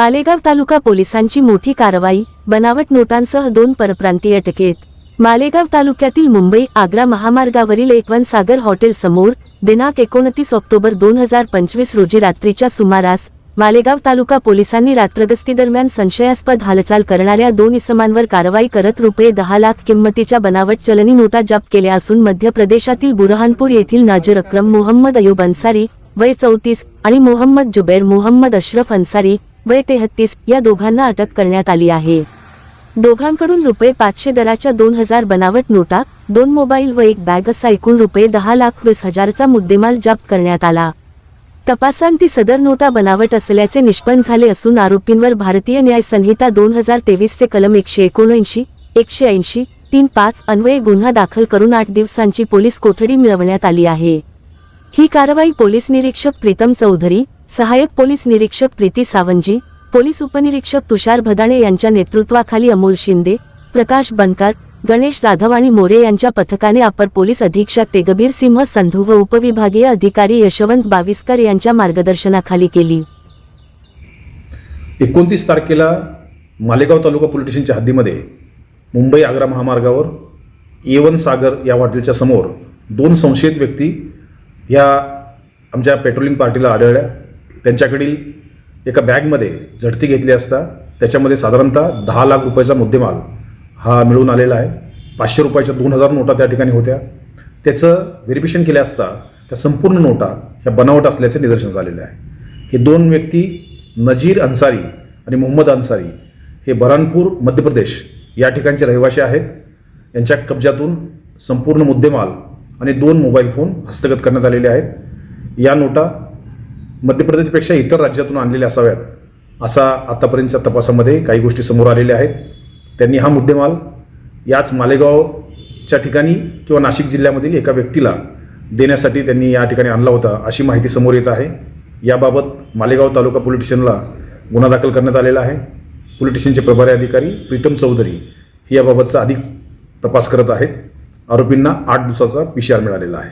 मालेगाव तालुका पोलिसांची मोठी कारवाई बनावट नोटांसह दोन परप्रांतीय अटकेत. मालेगाव तालुक्यातील मुंबई आग्रा महामार्गावरील एकवन सागर हॉटेल समोर दिनांक एकोणतीस ऑक्टोबर दोन हजार पंचवीस रोजी रात्रीच्या सुमारास मालेगाव तालुका पोलिसांनी रात्रगस्तीदरम्यान संशयास्पद हालचाल करणाऱ्या दोन इसमांवर कारवाई करत रुपये दहा लाख किंमतीच्या बनावट चलनी नोटा जप्त केल्या असून मध्य प्रदेशातील बुरहानपूर येथील नाजर अक्रम मोहम्मद अयूब अन्सारी वय चौतीस आणि मोहम्मद जुबैर मोहम्मद अशरफ अन्सारी वय तेहत्तीस या दोघांना अटक करण्यात आली आहे. दोघांकडून रुपये पाचशे दराच्या दोन हजार बनावट नोटा दोन मोबाईल व एक बॅग असा एकूण रुपये दहा लाख वीस हजारचा मुद्देमाल जप्त करण्यात आला. तपासांती सदर नोटा बनावट असल्याचे निष्पन्न झाले असून आरोपींवर भारतीय न्याय संहिता दोन हजार तेवीसचे कलम एकशे एकोणऐंशी एकशे ऐंशी तीन पाच अन्वये गुन्हा दाखल करून आठ दिवसांची पोलीस कोठडी मिळवण्यात आली आहे. ही कारवाई पोलीस निरीक्षक प्रीतम चौधरी सहाय्यक पोलीस निरीक्षक प्रीती सावंजी पोलीस उपनिरीक्षक तुषार भदाणे यांच्या नेतृत्वाखाली अमोल शिंदे प्रकाश बनकर गणेश जाधव आणि मोरे यांच्या पथकाने अपर पोलीस अधीक्षक तेगबीर सिंह संधू व उपविभागीय अधिकारी यशवंत बाविस्कर यांच्या मार्गदर्शनाखाली केली. एकोणतीस तारखेला मालेगाव तालुका पोलीस स्टेशनच्या हद्दीमध्ये मुंबई आग्रा महामार्गावर एवन सागर या हॉटेलच्या समोर दोन संशयित व्यक्ती या आमच्या पेट्रोलिंग पार्टीला आढळल्या. त्यांच्याकडील एका बॅगमध्ये झडती घेतली असता त्याच्यामध्ये साधारणतः दहा लाख रुपयाचा मुद्देमाल हा मिळून आलेला आहे. पाचशे रुपयाच्या दोन हजार नोटा त्या ठिकाणी होत्या. त्याचं व्हेरिफिकेशन केले असता त्या संपूर्ण नोटा ह्या बनावट असल्याचे निदर्शन झालेले आहे. हे दोन व्यक्ती नजीर अन्सारी आणि मोहम्मद अन्सारी हे बरानपूर मध्य प्रदेश या ठिकाणचे रहिवासी आहेत. यांच्या कब्जातून संपूर्ण मुद्देमाल आणि दोन मोबाईल फोन हस्तगत करण्यात आलेले आहेत. या नोटा मध्य प्रदेशपेक्षा इतर राज्यातून आणलेल्या असाव्यात असा आतापर्यंतच्या तपासामध्ये काही गोष्टी समोर आलेल्या आहेत. त्यांनी हा मुद्देमाल याच मालेगावच्या ठिकाणी किंवा नाशिक जिल्ह्यामधील एका व्यक्तीला देण्यासाठी त्यांनी या ठिकाणी आणला होता अशी माहिती समोर येत आहे. याबाबत मालेगाव तालुका पोलीस स्टेशनला गुन्हा दाखल करण्यात आलेला आहे. पोलीस स्टेशनचे प्रभारी अधिकारी प्रीतम चौधरी ही याबाबतचा अधिक तपास करत आहेत. आरोपींना आठ दिवसाचा पी मिळालेला आहे.